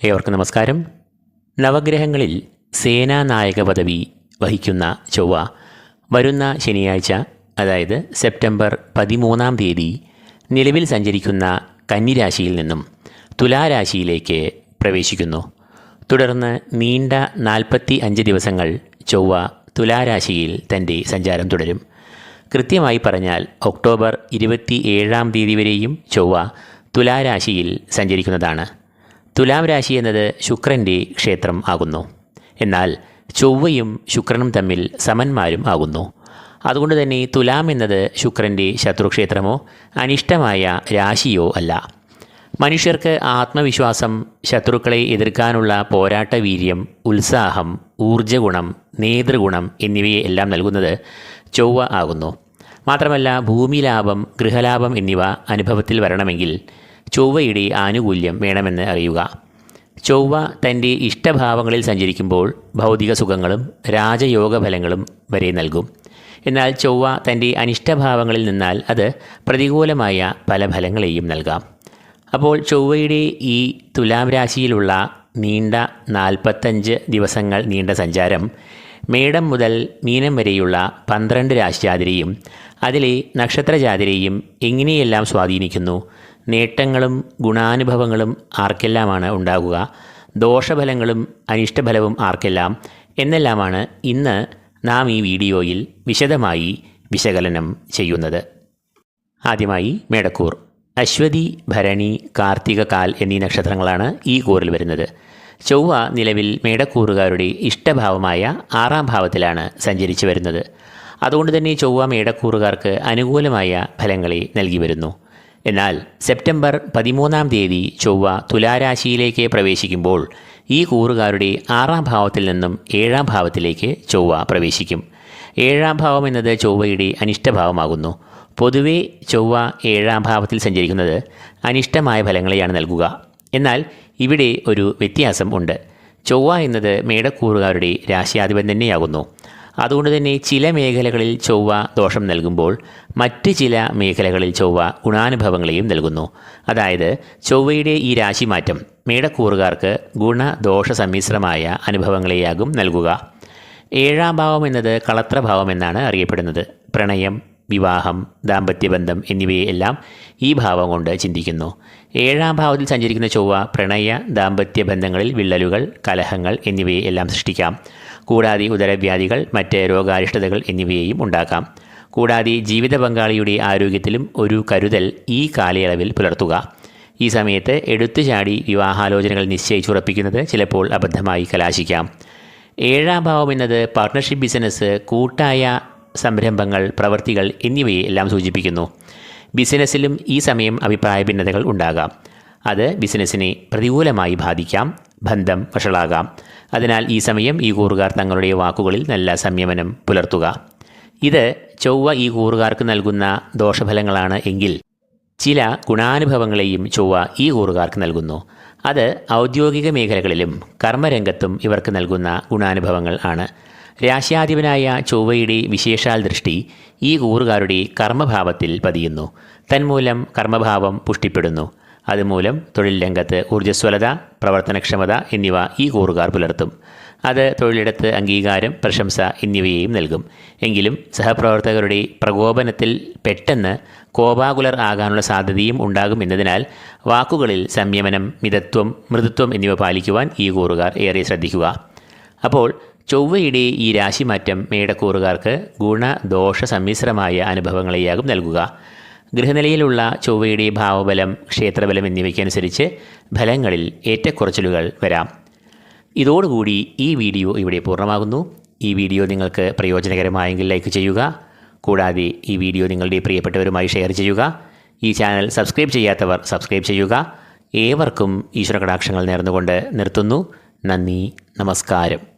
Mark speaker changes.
Speaker 1: ഏവർക്കും നമസ്കാരം. നവഗ്രഹങ്ങളിൽ സേനാനായക പദവി വഹിക്കുന്ന ചൊവ്വ വരുന്ന ശനിയാഴ്ച അതായത് സെപ്റ്റംബർ പതിമൂന്നാം തീയതി നിലവിൽ സഞ്ചരിക്കുന്ന കന്നിരാശിയിൽ നിന്നും തുലാരാശിയിലേക്ക് പ്രവേശിക്കുന്നു. തുടർന്ന് നീണ്ട നാൽപ്പത്തി അഞ്ച് ദിവസങ്ങൾ ചൊവ്വ തുലാരാശിയിൽ തന്റെ സഞ്ചാരം തുടരും. കൃത്യമായി പറഞ്ഞാൽ ഒക്ടോബർ ഇരുപത്തി ഏഴാം തീയതി വരെയും ചൊവ്വ തുലാരാശിയിൽ സഞ്ചരിക്കുന്നതാണ്. തുലാം രാശി എന്നത് ശുക്രന്റെ ക്ഷേത്രം ആകുന്നു. എന്നാൽ ചൊവ്വയും ശുക്രനും തമ്മിൽ സമന്മാരും ആകുന്നു. അതുകൊണ്ട് തന്നെ തുലാം എന്നത് ശുക്രന്റെ ശത്രുക്ഷേത്രമോ അനിഷ്ടമായ രാശിയോ അല്ല. മനുഷ്യർക്ക് ആത്മവിശ്വാസം ശത്രുക്കളെ എതിർക്കാനുള്ള പോരാട്ട വീര്യം ഉത്സാഹം ഊർജഗുണം നേതൃഗുണം എന്നിവയെ എല്ലാം നൽകുന്നത് ചൊവ്വ ആകുന്നു. മാത്രമല്ല ഭൂമിലാഭം ഗൃഹലാഭം എന്നിവ അനുഭവത്തിൽ വരണമെങ്കിൽ ചൊവ്വയുടെ ആനുകൂല്യം വേണമെന്ന് അറിയുക. ചൊവ്വ തന്റെ ഇഷ്ടഭാവങ്ങളിൽ സഞ്ചരിക്കുമ്പോൾ ഭൗതിക സുഖങ്ങളും രാജയോഗ ഫലങ്ങളും വരെ നൽകും. എന്നാൽ ചൊവ്വ തന്റെ അനിഷ്ടഭാവങ്ങളിൽ നിന്നാൽ അത് പ്രതികൂലമായ പല ഫലങ്ങളെയും നൽകാം. അപ്പോൾ ചൊവ്വയുടെ ഈ തുലാം രാശിയിലുള്ള നീണ്ട നാൽപ്പത്തഞ്ച് ദിവസങ്ങൾ നീണ്ട സഞ്ചാരം മേടം മുതൽ മീനം വരെയുള്ള പന്ത്രണ്ട് രാശിജാതിരെയും അതിലെ നക്ഷത്രജാതിരെയും എങ്ങനെയെല്ലാം സ്വാധീനിക്കുന്നു? നേട്ടങ്ങളും ഗുണാനുഭവങ്ങളും ആർക്കെല്ലാമാണ് ഉണ്ടാകുക? ദോഷഫലങ്ങളും അനിഷ്ടഫലവും ആർക്കെല്ലാം? എന്നെല്ലാമാണ് ഇന്ന് നാം ഈ വീഡിയോയിൽ വിശദമായി വിശകലനം ചെയ്യുന്നത്. ആദ്യമായി മേടക്കൂർ. അശ്വതി ഭരണി കാർത്തിക കാൽ എന്നീ നക്ഷത്രങ്ങളാണ് ഈ കൂറിൽ വരുന്നത്. ചൊവ്വ നിലവിൽ മേടക്കൂറുകാരുടെ ഇഷ്ടഭാവമായ ആറാം ഭാവത്തിലാണ് സഞ്ചരിച്ചു വരുന്നത്. അതുകൊണ്ട് തന്നെ ചൊവ്വ മേടക്കൂറുകാർക്ക് അനുകൂലമായ ഫലങ്ങളെ നൽകി വരുന്നു. എന്നാൽ സെപ്റ്റംബർ പതിമൂന്നാം തീയതി ചൊവ്വ തുലാരാശിയിലേക്ക് പ്രവേശിക്കുമ്പോൾ ഈ കൂറുകാരുടെ ആറാം ഭാവത്തിൽ നിന്നും ഏഴാം ഭാവത്തിലേക്ക് ചൊവ്വ പ്രവേശിക്കും. ഏഴാം ഭാവം എന്നത് ചൊവ്വയുടെ അനിഷ്ടഭാവമാകുന്നു. പൊതുവേ ചൊവ്വ ഏഴാം ഭാവത്തിൽ സഞ്ചരിക്കുന്നത് അനിഷ്ടമായ ഫലങ്ങളെയാണ് നൽകുക. എന്നാൽ ഇവിടെ ഒരു വ്യത്യാസം ഉണ്ട്. ചൊവ്വ എന്നത് മേടക്കൂറുകാരുടെ രാശിയാധിപൻ തന്നെയാകുന്നു. അതുകൊണ്ട് തന്നെ ചില മേഖലകളിൽ ചൊവ്വ ദോഷം നൽകുമ്പോൾ മറ്റ് ചില മേഖലകളിൽ ചൊവ്വ ഗുണാനുഭവങ്ങളെയും നൽകുന്നു. അതായത് ചൊവ്വയുടെ ഈ രാശിമാറ്റം മേടക്കൂറുകാർക്ക് ഗുണദോഷ സമ്മിശ്രമായ അനുഭവങ്ങളെയാകും നൽകുക. ഏഴാം ഭാവം എന്നത് കളത്രഭാവം എന്നാണ് അറിയപ്പെടുന്നത്. പ്രണയം വിവാഹം ദാമ്പത്യബന്ധം എന്നിവയെല്ലാം ഈ ഭാവം കൊണ്ട് ചിന്തിക്കുന്നു. ഏഴാം ഭാവത്തിൽ സഞ്ചരിക്കുന്ന ചൊവ്വ പ്രണയ ദാമ്പത്യ ബന്ധങ്ങളിൽ വിള്ളലുകൾ കലഹങ്ങൾ എന്നിവയെ എല്ലാം സൃഷ്ടിക്കാം. കൂടാതെ ഉദരവ്യാധികൾ മറ്റ് രോഗാരിഷ്ടതകൾ എന്നിവയെയും ഉണ്ടാക്കാം. കൂടാതെ ജീവിത പങ്കാളിയുടെ ആരോഗ്യത്തിലും ഒരു കരുതൽ ഈ കാലയളവിൽ പുലർത്തുക. ഈ സമയത്ത് എടുത്തുചാടി വിവാഹാലോചനകൾ നിശ്ചയിച്ചുറപ്പിക്കുന്നത് ചിലപ്പോൾ അബദ്ധമായി കലാശിക്കാം. ഏഴാം ഭാവം എന്നത് പാർട്ട്ണർഷിപ്പ് ബിസിനസ് കൂട്ടായ സംരംഭങ്ങൾ പ്രവൃത്തികൾ എന്നിവയെ എല്ലാം സൂചിപ്പിക്കുന്നു. ബിസിനസ്സിലും ഈ സമയം അഭിപ്രായ ഭിന്നതകൾ ഉണ്ടാകാം. അത് ബിസിനസ്സിനെ പ്രതികൂലമായി ബാധിക്കാം ബന്ധം വഷളാകാം. അതിനാൽ ഈ സമയം ഈ കൂറുകാർ തങ്ങളുടെ വാക്കുകളിൽ നല്ല സംയമനം പുലർത്തുക. ഇത് ചൊവ്വ ഈ കൂറുകാർക്ക് നൽകുന്ന ദോഷഫലങ്ങളാണ് എങ്കിൽ ചില ഗുണാനുഭവങ്ങളെയും ചൊവ്വ ഈ കൂറുകാർക്ക് നൽകുന്നു. അത് ഔദ്യോഗിക മേഖലകളിലും കർമ്മരംഗത്തും ഇവർക്ക് നൽകുന്ന ഗുണാനുഭവങ്ങൾ ആണ്. രാശ്യാധിപനായ ചൊവ്വയുടെ വിശേഷാൽ ദൃഷ്ടി ഈ കൂറുകാരുടെ കർമ്മഭാവത്തിൽ പതിയുന്നു. തന്മൂലം കർമ്മഭാവം പുഷ്ടിപ്പെടുന്നു. അതുമൂലം തൊഴിൽ രംഗത്ത് ഊർജസ്വലത പ്രവർത്തനക്ഷമത എന്നിവ ഈ കൂറുകാർ പുലർത്തും. അത് തൊഴിലിടത്ത് അംഗീകാരം പ്രശംസ എന്നിവയെയും നൽകും. എങ്കിലും സഹപ്രവർത്തകരുടെ പ്രകോപനത്തിൽ പെട്ടെന്ന് കോപാകുലർ ആകാനുള്ള സാധ്യതയും ഉണ്ടാകും എന്നതിനാൽ വാക്കുകളിൽ സംയമനം മിതത്വം മൃദുത്വം എന്നിവ പാലിക്കുവാൻ ഈ കൂറുകാർ ഏറെ ശ്രദ്ധിക്കുക. അപ്പോൾ ചൊവ്വയുടെ ഈ രാശിമാറ്റം മേടക്കൂറുകാർക്ക് ഗുണദോഷ സമ്മിശ്രമായ അനുഭവങ്ങളെയാകും നൽകുക. ഗൃഹനിലയിലുള്ള ചൊവ്വയുടെ ഭാവബലം ക്ഷേത്രബലം എന്നിവയ്ക്കനുസരിച്ച് ഫലങ്ങളിൽ ഏറ്റക്കുറച്ചിലുകൾ വരാം. ഇതോടുകൂടി ഈ വീഡിയോ ഇവിടെ പൂർണമാകുന്നു. ഈ വീഡിയോ നിങ്ങൾക്ക് പ്രയോജനകരമായെങ്കിൽ ലൈക്ക് ചെയ്യുക. കൂടാതെ ഈ വീഡിയോ നിങ്ങളുടെ പ്രിയപ്പെട്ടവരുമായി ഷെയർ ചെയ്യുക. ഈ ചാനൽ സബ്സ്ക്രൈബ് ചെയ്യാത്തവർ സബ്സ്ക്രൈബ് ചെയ്യുക. ഏവർക്കും ഈശ്വര കടാക്ഷങ്ങൾ നേർന്നുകൊണ്ട് നിർത്തുന്നു. നന്ദി നമസ്കാരം.